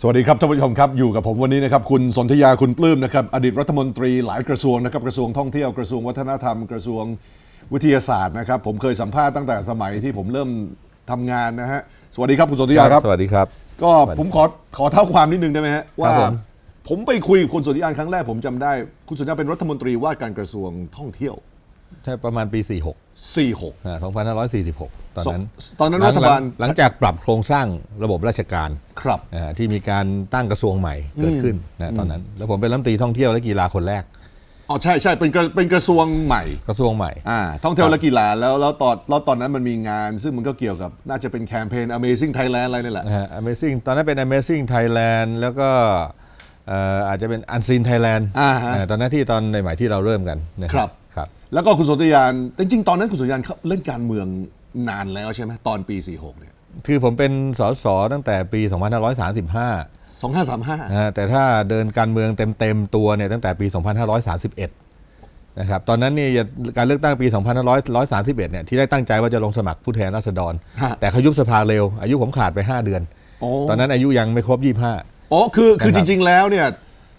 สวัสดีครับท่านผู้ชมครับอยู่กับผมวันนี้นะครับคุณสนธยาคุณปลื้มนะครับอดีตรัฐมนตรีหลายกระทรวงนะครับกระทรวงท่องเที่ยวกระทรวงวัฒนธรรม กระทรวงวิทยาศาสตร์นะครับผมเคยสัมภาษณ์ตั้งแต่สมัยที่ผมเริ่มทำงานนะฮะสวัสดีครับคุณสนธยาครับ สวัสดีครับ ก็ผมขอขอเท่าความนิดนึงได้ไหมฮะว่าผม ผมไปคุยกับคุณสนธยาครั้งแรกผมจำได้ คุณสนธยาเป็นรัฐมนตรีว่าการกระทรวงท่องเที่ยว ใช่ประมาณปี 46 46 อ่า2546 ตอนนั้นตอนนั้นหลัรัฐบาลหลังจากปรับโครงสร้างระบบราชการครับอ่าที่มีการตั้งกระทรวงใหม่เกิดขึ้นนะตอนนั้น แล้วผมเป็นรัฐมนตรีท่องเที่ยวและกีฬาคนแรกอ๋อใช่ใช่เป็นกระเป็นกระทรวงใหม่กระทรวงใหม่อ่าท่องเที่ยวและกีฬาแล้วแล้วตอนแล้วตอนนั้นมันมีงาน ซึ่งมันก็เกี่ยวกับน่าจะเป็นแคมเปญ Amazing Thailand อะไรนี่แหละนะฮะ Amazing ตอนนั้นเป็น Amazing Thailand แล้วก็เอ่ออาจจะเป็น Unseen Thailand อ่าฮะอ่าตอนนั้นที่ตอนในใหม่ที่เราเริ่มกันนะคครัรับครับ แล้วก็คุณสนธยานจริงๆตอนนั้นคุณสนธยานเขาเล่นการเมืองนานแล้วใช่ไหมตอนปี 46 เนี่ย คือผมเป็นสสตั้งแต่ปี 2535 2535 นะฮะแต่ถ้าเดินการเมืองเต็มๆตัวเนี่ยตั้งแต่ปี 2531 นะครับตอนนั้นนี่การเลือกตั้งปี 2531 เนี่ยที่ได้ตั้งใจว่าจะลงสมัครผู้แทนราษฎร ฮะ แต่เขายุบสภาเร็ว อายุผมขาดไป 5 เดือน โอ้ตอนนั้นอายุยังไม่ครบ 25 อ๋อคือคือนะคจรับริงๆแล้วเนี่ย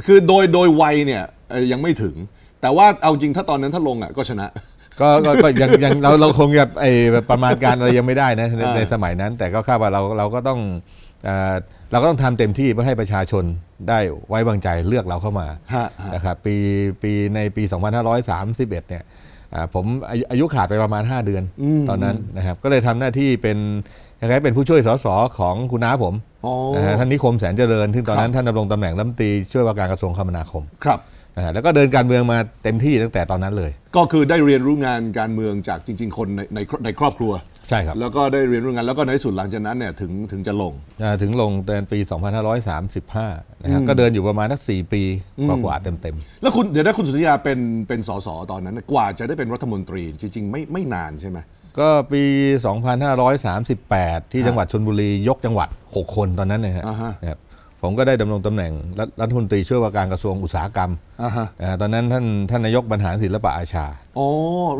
คือโดยโดยวัยเนี่ยเอ่อยังไม่ถึง แต่ว่าเอาจริงถ้าตอนนั้นถ้าลงอะก็ชนะ ก็ก็ก็ยังยังเราเราคงจะไอแบบประมาณการอะไรยังไม่ได้นะในอ่า ในสมัยนั้น แต่ก็คาดว่าเราเราก็ต้องเอ่อเราก็ต้องทำเต็มที่เพื่อให้ประชาชนได้ไว้วางใจเลือกเราเข้ามา ฮะฮะ นะครับปีปีในปี 2531 เนี่ยอ่าผมอายุอายุขาดไปประมาณ 5 เดือนอืม ตอนนั้นนะครับก็เลยทำหน้าที่เป็นคล้ายๆเป็นผู้ช่วยสสของคุณน้าผมอ๋อนะฮะท่านนิคมแสนเจริญ ซึ่งตอนนั้ครันบท่านดำรงตำแหน่งรัฐมนตรีช่วยว่าการกระทรวงคมนาคม ครับนะฮะ แล้วก็เดินการเมืองมาเต็มที่ตั้งแต่ตอนนั้นเลย ก็คือได้เรียนรู้งานการเมืองจากจริง ๆ คนในในในครอบครัวใช่ครับแล้วก็ได้เรียนรู้งานแล้วก็ในที่สุดหลังจากนั้นเนี่ยถึงถึงจะลงอ่าถึงลงเดือนปี 2535นะครับก็เดินอยู่ประมาณสัก4ปีกว่าๆเต็มแล้วคุณเดี๋ยวได้คุณสุริยาเป็นเป็นสสตอนนั้นน่ะกว่าจะได้เป็นรัฐมนตรีจริง ๆ ไม่ไม่นานใช่ไหมๆก็ปี 2538 ที่จังหวัดชนบุรียกจังหวัด 6 คนตอนนั้นนะฮะอ่าฮะนะครับ ผมก็ได้ดำรงตำแหน่งรัฐรัฐมนตรีช่วยว่าการกระทรวงอุตสาหกรรมอ่าฮะอ่าตอนนั้นท่านท่านนายกบรรหารศิลปะอาชาอ๋อ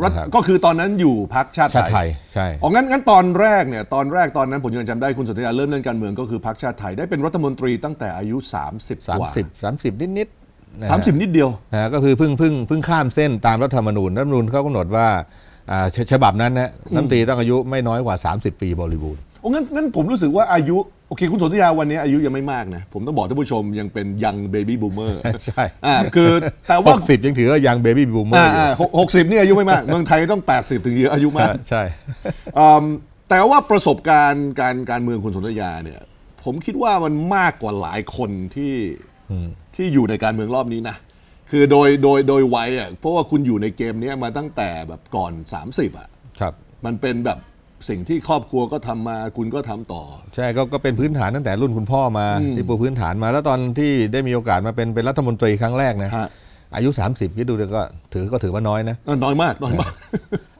รัฐนะครับก็คือตอนนั้นอยู่พักชาติชาติไทไทยยใช่อ๋องั้นงั้นตอนแรกเนี่ยตอนแรกตอนนั้นผมยังจำได้คุณสุริยาเริ่มเล่นการเมืองก็คือพักชาติไทยได้เป็นรัฐมนตรีตั้งแต่อายุ 30กว่า30 30 นิดๆนะฮะสามสิบนิดเดียวนะฮะก็คือเพิ่งเพิ่งเพิ่งข้ามเส้นตามรัฐธรรมนูญรัฐธรรมนูญเขากำหนดว่าอ่าฉฉบับนั้นนะรัฐมนตรีต้องอายุไม่น้อยกว่า 30 ปีบริบูรณ์ โอ้งั้นงั้นผมรู้สึกว่าอายุ โอเค คุณสนธยาวันนี้อายุยังไม่มากนะ ผมต้องบอกท่านผู้ชมยังเป็นยังเบบี้บูมเมอร์ใช่อ่าคือแต่หว่ากสิบยังถือว่ายังเบบี้บูมเมออ่าร์อยู่อ่าหกหกสิบนี่อายุไม่มาก เมืองไทยต้อง 80 ถึงเยอะอายุมาก ใช่อืมแต่ว่าประสบการณ์การการเมืองคุณสนธยาเนี่ย ผมคิดว่ามันมากกว่าหลายคนที่ที่อยู่ในการเมืองรอบนี้นะคือโดยโดยโดยวัยอะเพราะว่าคุณอยู่ในเกมเนี้ยมาตั้งแต่แบบก่อน 30 อะครับ มันเป็นแบบ สิ่งที่ครอบครัวก็ทำมาคุณก็ทำต่อ ใช่ก็ก็เป็นพื้นฐานตั้งแต่รุ่นคุณพ่อมาที่ปูพื้นฐานมา แล้วตอนที่ได้มีโอกาสมาเป็นเป็นรัฐมนตรีครั้งแรกนะฮะ อายุ 30คิดดูเดี๋ยวก็ถือก็ถือว่าน้อยนะเออน้อยมากน้อยมาก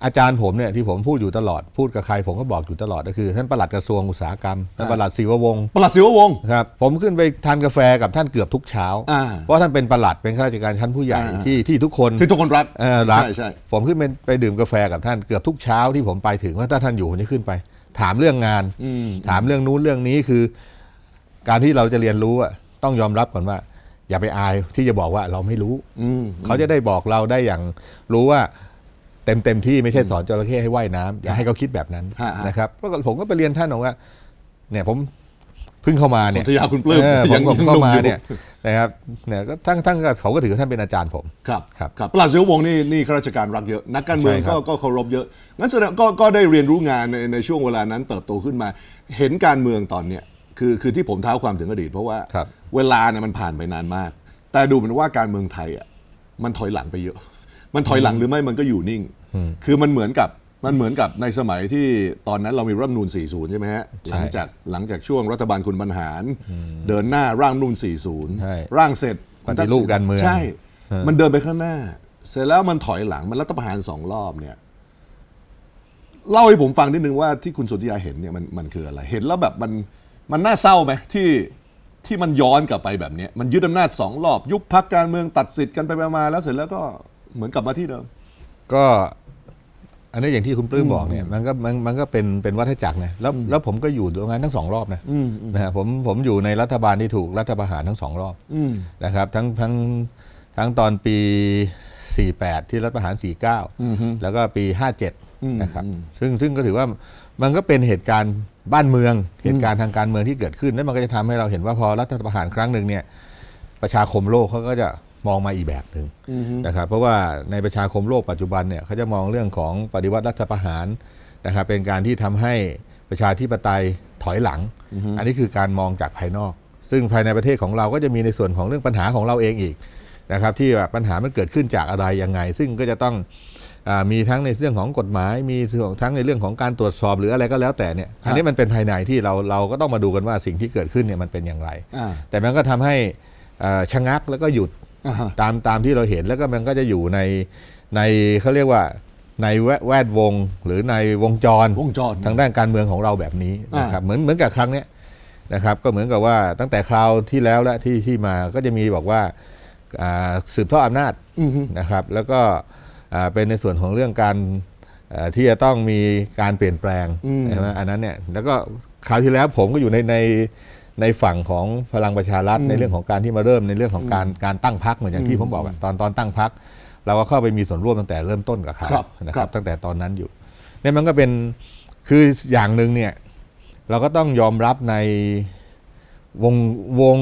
อาจารย์ผมเนี่ยที่ผมพูดอยู่ตลอดพูดกับใครผมก็บอกอยู่ตลอดก็คือ ท่านปลัดกระทรวงอุตสาหกรรมท่านปลัดศิววงศ์ประหลัดศิววงศ์ครับผมขึ้นไปทานกาแฟกับท่านเกือบทุกเช้าอ่าเพราะท่านเป็นปลัดเป็นข้าราชการชั้นผู้ใหญ่อ่าที่ที่ทุกคนที่ทุกคนรักเอ่อรักใช่ใช่ผมขึ้นไปไปดื่มกาแฟกับท่านเกือบทุกเช้าที่ผมไปถึงว่าถ้าท่านอยู่ผมจะขึ้นไป ถามเรื่องงานอืมถามเรื่องนู้นเรื่องนี้คือ การที่เราจะเรียนรู้อะต้องยอมรับก่อนว่า อย่าไปอายที่จะบอกว่าเราไม่รู้อืมเขาจะได้บอกเราได้อย่างรู้ว่าเต็มเต็มที่ไม่ใช่สอนจระเข้ให้ว่ายน้ำอย่าให้เขาคิดแบบนั้นฮะฮะนะครับเพราะผมก็ไปเรียนท่านบอกว่า เนี่ยผมเพิ่งเข้ามาเนี่ยสนธยาคุณปลื้มเออผยัมงผมยังเข้าหนุ่มมาอยู่เนี่ยนะครับเนี่ยก็ทั้งทั้งก็เขาก็ถือว่าท่านเป็นอาจารย์ผมครับครับครับประหลัดศิววงศ์นี่นี่ข้าราชการรักเยอะ นักการเมืองใช่ครัก็บก็เคารพเยอะงั้นแสดงก็ก็ได้เรียนรู้งานในในช่วงเวลานั้นเติบโตขึ้นมา เห็นการเมืองตอนเนี้ย คือคือที่ผมเท้าความถึงอดีต เพราะว่าครับ เวลาเนี่ยมันผ่านไปนานมาก แต่ดูเหมือนว่าการเมืองไทยอะมันถอยหลังไปเยอะ มันถอยหลังหรือไม่มันก็อยู่นิ่ง คือมันเหมือนกับมันเหมือนกับในสมัยที่ตอนนั้นเรามีรัฐธรรมนูล40 ใช่ไหมฮะหลังจากหลังจากช่วงรัฐบาลคุณบรรหาร เดินหน้าร่างรัฐธรรมนูลใช่ 40 ร่างเสร็จปฏิรูปการเมือง ใช่ มันเดินไปข้างหน้า เสร็จแล้วมันถอยหลังมันรัฐประหารสองรอบเนี่ยเล่าให้ผมฟังนิดนึงว่าที่คุณสุธิยาเห็นเนี่ยมันมันคืออะไร เห็นแล้วแบบมัน มันน่าเศร้าไหมที่ที่มันย้อนกลับไปแบบเนี้ยมันยึดอำนาจสองรอบยุบพักการเมืองตัดสิทธิ์กันไปมาๆแล้วเสร็จแล้วก็เหมือนกลับมาที่เดิม ก็อันนี้อย่างที่คุณปลื้มบอกเนี่ยมันก็มันมันก็เป็นเป็นวัฏจักรนะแล้วแล้วผมก็อยู่ตรงนั้นทั้งสองรอบนะอืมอืมนะฮะผมผมอยู่ในรัฐบาลที่ถูกรัฐประหารทั้งสองรอบอืมนะครับ ทั้งทั้งทั้งตอนปี 48 ที่รัฐประหารอืมฮึ49 แล้วก็ปีอืม57 นะครับอืมซึ่งซึ่งก็ถือว่ามันก็เป็นเหตุการณ์บ้านเมือง เหตุการณ์ทางการเมืองที่เกิดขึ้น แล้วมันก็จะทำให้เราเห็นว่าพอรัฐประหารครั้งหนึ่งเนี่ยประชาคมโลกเขาก็จะมองมาอีกแบบหนึ่งอืมฮึนะครับเพราะว่าในประชาคมโลกปัจจุบันเนี่ยเขาจะมองเรื่องของปฏิวัติรัฐประหารนะครับเป็นการที่ทำให้ประชาธิปไตยถอยหลัง อันนี้คือการมองจากภายนอก ซึ่งภายในประเทศของเราก็จะมีในส่วนของเรื่องปัญหาของเราเองอีกนะครับที่แบบปัญหามันเกิดขึ้นจากอะไรยังไง ซึ่งก็จะต้องอา มีทั้งในเรื่องของกฎหมาย มีทั้งในเรื่องของการตรวจสอบหรืออะไรก็แล้วแต่เนี่ยอันนี้มันเป็นภายในที่เราเราก็ต้องมาดูกันว่าสิ่งที่เกิดขึ้นเนี่ยมันเป็นอย่างไรอ่าแต่มันก็ทำให้เอ่อชะงักแล้วก็หยุดอ่าฮะตามตามที่เราเห็นแล้วก็มันก็จะอยู่ในในเขาเรียกว่าในแวแวดวงหรือในวงจรวงจรทางด้านการเมืองของเราแบบนี้นะครับเหมือนเหมือนกับครั้งเนี้ยนะครับก็เหมือนกับว่าตั้งแต่คราวที่แล้วและที่ที่มาก็จะมีบอกว่าอ่าสืบทอดอำนาจอืมฮึนะครับ แล้วก็อ่า เป็นในส่วนของเรื่องการเอ่อที่จะต้องมีการเปลี่ยนแปลงใช่ไหมอันนั้นเนี่ยแล้วก็คราวที่แล้วผมก็อยู่ในในในฝั่งของพลังประชารัฐในเรื่องของการที่มาเริ่มในเรื่องของการการตั้งพักเหมือนอย่างที่ผมบอกอะตอนตอนตั้งพักเราก็เข้าไปมีส่วนร่วมตั้งแต่เริ่มต้นกับเขาครับนะคครัรับบตั้งแต่ตอนนั้นอยู่เนี่ยมันก็เป็นคืออย่างหนึ่งเนี่ยเราก็ต้องยอมรับในวงวง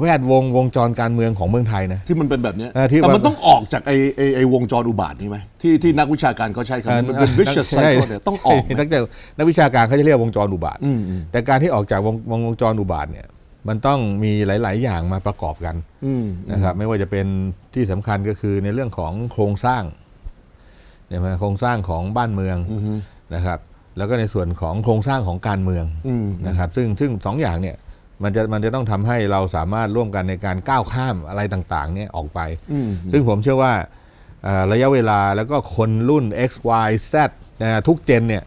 แวดวงวงจรการเมืองของเมืองไทยนะ ที่มันเป็นแบบเนี้ยเออที่แต่มันว่าต้องออกจากไอไอไอวงจรอุบาทนี้ไหมที่ที่นักวิชาการเขาใช้คำนี้มันเป็น vicious ใช่ cycle เนี่ยต้องออกไหม ใช่ตั้งแต่นักวิชาการเขาจะเรียกวงจรอุบาท อืมอืม แต่การที่ออกจากวงวงวงจรอุบาทเนี่ย มันต้องมีหลาย ๆ อย่างมาประกอบกัน อืม นะครับไม่ว่าจะเป็นที่สำคัญก็คือในเรื่องของโครงสร้างเนี่ยไหมโครงสร้างของบ้านเมืองอืมฮึนะครับ แล้วก็ในส่วนของโครงสร้างของการเมืองอืม นะครับ ซึ่งซึ่งสองอย่างเนี่ย มันจะมันจะต้องทำให้เราสามารถร่วมกันในการก้าวข้ามอะไรต่างๆเนี่ยออกไปอืมซึ่งผมเชื่อว่าเอ่อระยะเวลาแล้วก็คนรุ่น X Y Z นะฮะทุกเจนเนี่ย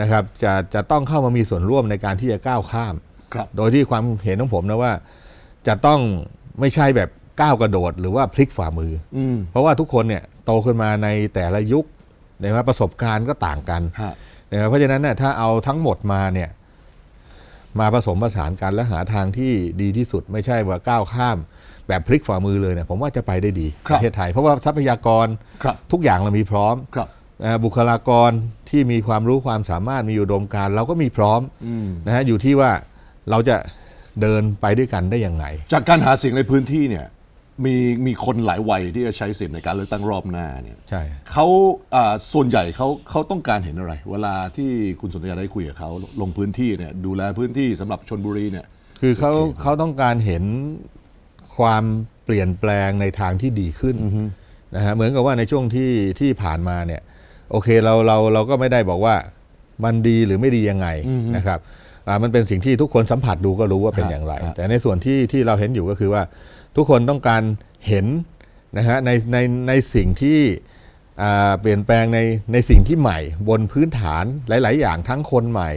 นะครับจะจะต้องเข้ามามีส่วนร่วมในการที่จะก้าวข้ามครับโดยที่ความเห็นของผมนะว่า จะต้องไม่ใช่แบบก้าวกระโดด หรือว่าพลิกฝ่ามืออืมเพราะว่าทุกคนเนี่ยโตขึ้นมาในแต่ละยุคนะครับประสบการณ์ก็ต่างกันฮะนะครับเพราะฉะนั้นเนี่ยถ้าเอาทั้งหมดมาเนี่ย มาผสมผสานกันและหาทางที่ดีที่สุดไม่ใช่ว่าก้าวข้ามแบบพลิกฝ่ามือเลยเนี่ยผมว่าจะไปได้ดีประเทศไทย เพราะว่าทรัพยากรครับทุกอย่างเรามีพร้อมครับนะฮะบุคลากรที่มีความรู้ความสามารถมีอุดมการณ์เราก็มีพร้อมอืมนะฮะอยู่ที่ว่าเราจะเดินไปด้วยกันได้ยังไง จากการหาเสียงในพื้นที่เนี่ย มีมีคนหลายวัยที่จะใช้สิทธิ์ในการเลือกตั้งรอบหน้าเนี่ยใช่ เขาอ่าส่วนใหญ่เขาเขาต้องการเห็นอะไร เวลาที่คุณสนธยาได้คุยกับเขาลงพื้นที่เนี่ยดูแลพื้นที่สำหรับชนบุรีเนี่ย คือเขาเขาต้องการเห็นความเปลี่ยนแปลงในทางที่ดีขึ้นนะฮะเหมือนกับว่าในช่วงที่ที่ผ่านมาเนี่ย โอเคเราเราเราก็ไม่ได้บอกว่ามันดีหรือไม่ดียังไงนะครับอ่ามันเป็นสิ่งที่ทุกคนสัมผัสดูก็รู้ว่าเป็นฮะอย่างไร ฮะ แต่ในส่วนที่ที่เราเห็นอยู่ก็คือว่า ทุกคนต้องการเห็นนะฮะในในในสิ่งที่อ่าเปลี่ยนแปลงในในสิ่งที่ใหม่ บนพื้นฐานหลาย ๆ อย่างทั้งคนใหม่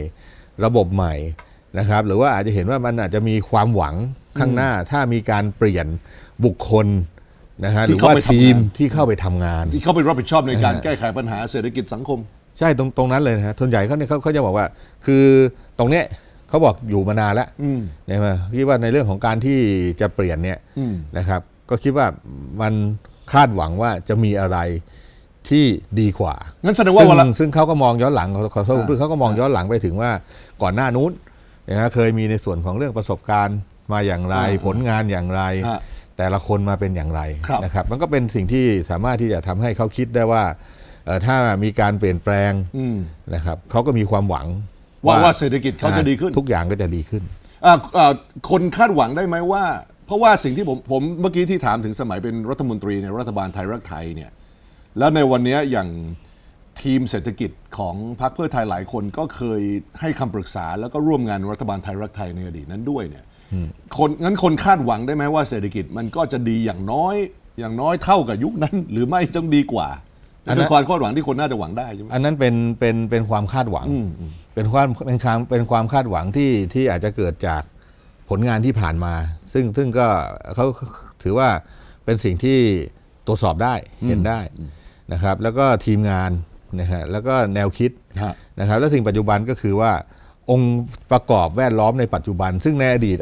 ระบบใหม่นะครับหรือว่าอาจจะเห็นว่ามันอาจจะมีความหวังข้างหน้าถ้ามีการเปลี่ยนบุคคลนะฮะหที่รือเข้าว่าไปทำงานทีมที่เข้าไปทำงาน ที่เขาไปรับผิดชอบในการเออแก้ไขปัญหาเศรษฐกิจสังคม ใช่ตรงตรงนั้นเลยนะฮะส่วนใหญ่เขาเนี่ยเขาเขาจะบอกว่า คือตรงเนี้ย เขาบอกอยู่มานานแล้วอืมนะฮะคิดว่าในเรื่องของการที่จะเปลี่ยนเนี่ยอืมนะครับ ก็คิดว่ามันคาดหวังว่าจะมีอะไรที่ดีกว่างั้นแสดงว่าซึ่งเวลาซึ่งเขาก็มองย้อนหลังขอขอโทษอ่าคือเขาก็มองย้อนหลังไปถึงว่าก่อนหน้านู้นนะฮะเคยมีในส่วนของเรื่องประสบการณ์มาอย่างไรอ่าผลงานอย่างไรฮะแต่ละคนมาเป็นอย่างไรครับนะครับ มันก็เป็นสิ่งที่สามารถที่จะทำให้เขาคิดได้ว่าเอ่อถ้ามีการเปลี่ยนแปลงอืมนะครับเขาก็มีความหวัง ว่าว่าเศรษฐกิจเขาจะดีขึ้น ทุกอย่างก็จะดีขึ้นอ่าอ่าคนคาดหวังได้ไหมว่า เพราะว่าสิ่งที่ผมผมเมื่อกี้ที่ถามถึงสมัยเป็นรัฐมนตรีในรัฐบาลไทยรักไทยเนี่ยแล้วในวันเนี้ยอย่างทีมเศรษฐกิจของพรรคเพื่อไทยหลายคนก็เคยให้คำปรึกษา แล้วก็ร่วมงานรัฐบาลไทยรักไทยในอดีตนั้นด้วยเนี่ยคนงั้นคนคาดหวังได้ไหมว่าเศรษฐกิจมันก็จะดีอย่างน้อย อย่างน้อยเท่ากับยุคนั้น หรือไม่ต้องดีกว่าอันั่นนนั้นคือความคาดหวังที่คนน่าจะหวังได้ใช่ไหมอันนั้นเป็นเป็นเป็นความคาดหวังอืมอืม เป็นความเป็นความเป็นความคาดหวังที่ที่อาจจะเกิดจากผลงานที่ผ่านมา ซึ่งซึ่งก็เขาถือว่าเป็นสิ่งที่ตรวจสอบได้เห็นได้นะครับ แล้วก็ทีมงานนะฮะแล้วก็แนวคิดฮะนะครับ และสิ่งปัจจุบันก็คือว่า องค์ประกอบแวดล้อมในปัจจุบัน ซึ่งในอดีต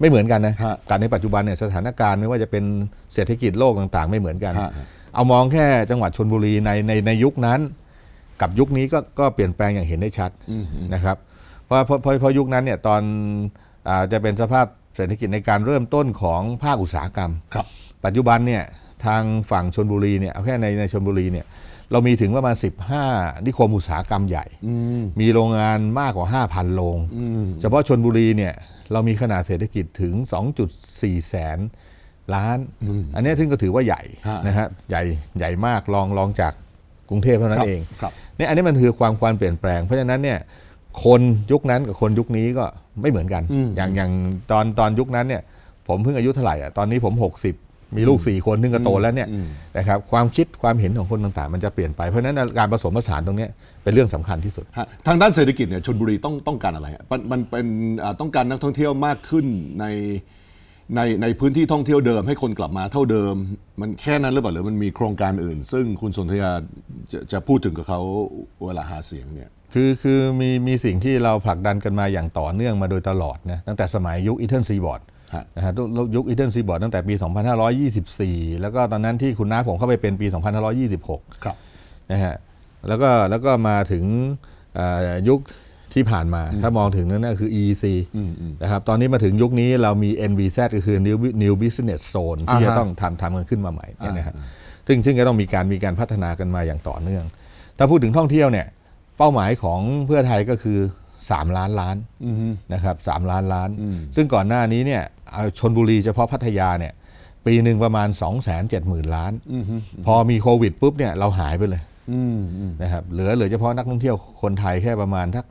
ไม่เหมือนกันนะฮะแต่ในปัจจุบันเนี่ยสถานการณ์ไม่ว่าจะเป็นเศรษฐกิจโลกต่าง ๆ ไม่เหมือนกันฮะเอามองแค่จังหวัดชนบุรีในในในยุคนั้น กับยุคนี้ก็ก็เปลี่ยนแปลงอย่างเห็นได้ชัดอืมอืมนะครับเพราะเพราะเพราะเพราะยุคนั้นเนี่ยตอนอาจะเป็นสภาพเศรษฐกิจในการเริ่มต้นของภาคอุตสาหกรรม ครับ ปัจจุบันเนี่ยทางฝั่งชนบุรีเนี่ยเอาแค่ในในชนบุรีเนี่ยเรามีถึงประมาณ 15 นิคมอุตสาหกรรมใหญ่ อืมมีโรงงานมากกว่า 5,000 โรง อืมเฉพาะชนบุรีเนี่ยเรามีขนาดเศรษฐกิจถึง 2.4 แสนล้าน อันเนี้ยซึ่งก็ถือว่าใหญ่ฮะนะฮะใหญ่ใหญ่มากรองรองจาก กรุงเทพเท่านั้นเองครับเนี่ยอันนี้มันคือความความเปลี่ยนแปลง เพราะฉะนั้นเนี่ยคนยุคนั้นกับคนยุคนี้ก็ไม่เหมือนกันอืมอย่างอย่างตอนตอนยุคนั้นเนี่ยผมเพิ่งอายุเท่าไหร่อะตอนนี้ผม 60 มีลูก 4 คนนึงก็โตแล้วเนี่ยอืมนะครับความคิดความเห็นของคนต่างๆ มันจะเปลี่ยนไปเพราะฉะนั้นการผสมผสานตรงเนี้ยเป็นเรื่องสำคัญที่สุดฮะทางด้านเศรษฐกิจเนี่ยชนบุรีต้องต้องการอะไรฮะมันมันเป็นอ่าต้องการนักท่องเที่ยวมากขึ้นใน ในในพื้นที่ท่องเที่ยวเดิมให้คนกลับมาเท่าเดิม มันแค่นั้นหรือเปล่าหรือมันมีโครงการอื่น ซึ่งคุณสนธยาจะจะพูดถึงกับเขาเวลาหาเสียงเนี่ยคือคือมีมีสิ่งที่เราผลักดันกันมาอย่างต่อเนื่องมาโดยตลอดนะตั้งแต่สมัยยุคอีเทนซีบอร์ดฮะนะฮะยุคอีเทนซีบอร์ดตั้งแต่ปี 2524 แล้วก็ตอนนั้นที่คุณน้าผมเข้าไปเป็นปี 2526 ครับนะฮะแล้วก็แล้วก็มาถึงเอ่อยุค ที่ผ่านมาถ้ามองถึงนั่นก็คือ EEC นะครับตอนนี้มาถึงยุคนี้เรามี NVZ ก็คือ New New Business Zone ที่อ่าฮะจะต้องทำทำกันขึ้นมาใหม่เนี่ยนะฮะซึ่งซึ่งก็ต้องมีการมีการพัฒนากันมาอย่างต่อเนื่อง ถ้าพูดถึงท่องเที่ยวเนี่ยเป้าหมายของเพื่อไทยก็คือ 3 ล้านล้านนะครับสามล้านล้าน ซึ่งก่อนหน้านี้เนี่ยเอาชนบุรีเฉพาะพัทยาเนี่ยปีหนึ่งประมาณ 2 7 0 0 0 0 ล้าน พอมีโควิดปุ๊บเนี่ยเราหายไปเลยอืมอืมนะครับเหลือเหลือเฉพาะนักท่องเที่ยวคนไทยแค่ประมาณทัก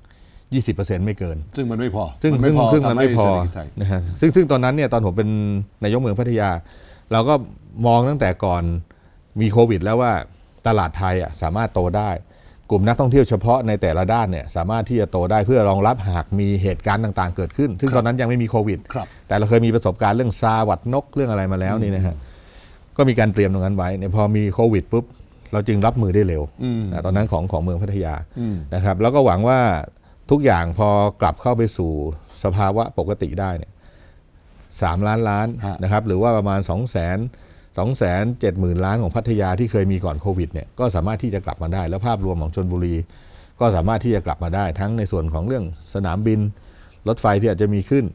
20%ไม่เกิน ซึ่งมันไม่พอ ซึ่งนซึ่งซึ่งทำมันให้ไม่พอเศรษฐกิจไทยนะฮะซึ่งซึ่งตอนนั้นเนี่ยตอนผมเป็นนายกเมืองพัทยา เราก็มองตั้งแต่ก่อนมีโควิด แล้วว่าตลาดไทยอะสามารถโตได้ กลุ่มนักท่องเที่ยวเฉพาะในแต่ละด้านเนี่ยสามารถที่จะโตได้เพื่อรองรับหากมีเหตุการณ์ต่างๆ เกิดขึ้น ซึ่งตอนนั้นยังไม่มีโควิดครับแต่เราเคยมีประสบการณ์เรื่องซาหวัดนกเรื่องอะไรมาแล้วนี่นะฮะก็มีการเตรียมตรงนั้นไว้เนี่ยพอมีโควิดปุ๊บเราจึงรับมือได้เร็วนะตอนนั้นของของเมืองพัทยานะครับแล้วก็หวังว่า ทุกอย่างพอกลับเข้าไปสู่สภาวะปกติได้เนี่ยสามล้านล้านฮะนะครับ หรือว่าประมาณ2 0 0 0 0 0 2 7 0 0 0 0ล้านของพัทยาที่เคยมีก่อนโควิดเนี่ยก็สามารถที่จะกลับมาได้ แล้วภาพรวมของชนบุรี ก็สามารถที่จะกลับมาได้ ทั้งในส่วนของเรื่องสนามบิน รถไฟที่อาจจะมีขึ้น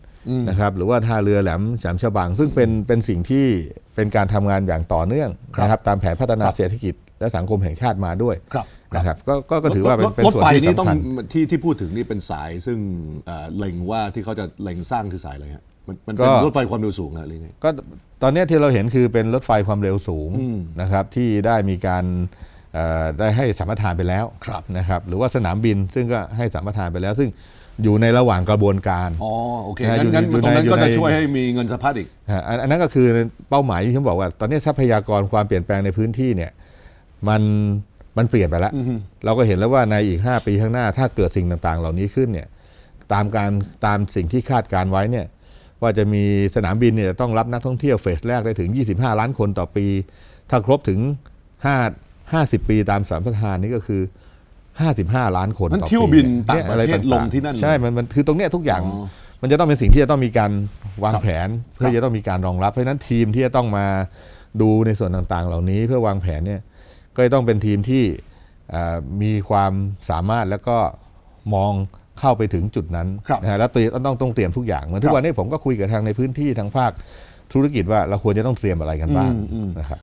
นะครับ หรือว่าท่าเรือแหลมแหลมฉบัง ซึ่งเป็นเป็นสิ่งที่เป็นการทำงานอย่างต่อเนื่องนะครับ ตามแผนพัฒนาเศรษฐกิจ และสังคมแห่งชาติมาด้วยครับนะครับก็ก็ก็ถือว่าเป็นเป็นรถส่วนไฟที่นี่ต้องสำคัญที่ที่พูดถึงนี่เป็นสายซึ่งเอ่อเล็งว่าที่เขาจะเล็งสร้างคือสายอะไรฮะมันมันเป็นก็รถไฟความเร็วสูงฮะหรือไงก็ตอนเนี้ยที่เราเห็นคือเป็นรถไฟความเร็วสูงนะครับที่ได้มีการเอ่อได้ให้สัมปทานไปแล้วครับนะครับหรือว่าสนามบินซึ่งก็ให้สัมปทานไปแล้ว ซึ่งอยู่ในระหว่างกระบวนการอ๋อโอเคนะงั้นอยู่งั้นอยู่ตรงนั้นในก็จะอยู่ในช่วยให้มีเงินสะพัดอีกฮะอันอันนั้นก็คือเป้าหมายที่ผมบอกว่า ตอนนี้ทรัพยากรความเปลี่ยนแปลงในพื้นที่เนี่ย มันมันเปลี่ยนไปแล้ว เราก็เห็นแล้วว่าในอีก 5 ปีข้างหน้า ถ้าเกิดสิ่งต่างๆ เหล่านี้ขึ้นเนี่ยตามการตามสิ่งที่คาดการไว้เนี่ยว่าจะมีสนามบินเนี่ยต้องรับนักท่องเที่ยวเฟสแรกได้ถึง 25 ล้านคนต่อปี ถ้าครบถึง 5 50 ปีตามสัมปทานนี่ก็คือ 55 ล้านคนงั้นต่อปีเที่ยวบินต่างเยประเทศอไลงที่นั่นเลยใช่มันมันคือตรงเนี้ยทุกอย่างอ๋อมันจะต้องเป็นสิ่งที่จะต้องมีการวางครับแผน เพื่อจะต้องมีการรองรับเพราะฉะนั้นทีมที่จะต้องมาดูในส่วนต่างๆ เหล่านี้เพื่อวางแผนเนี่ย ก็จะต้องเป็นทีมที่เอ่อมีความสามารถแล้วก็มองเข้าไปถึงจุดนั้นครับนะฮะแล้วเตรียมต้องต้องเตรียมทุกอย่างเหมือนทุครักบวันนี้ผมก็คุยกับทางในพื้นที่ทางภาคธุรกิจว่าเราควรจะต้องเตรียมอะไรกันบ้างนะครับ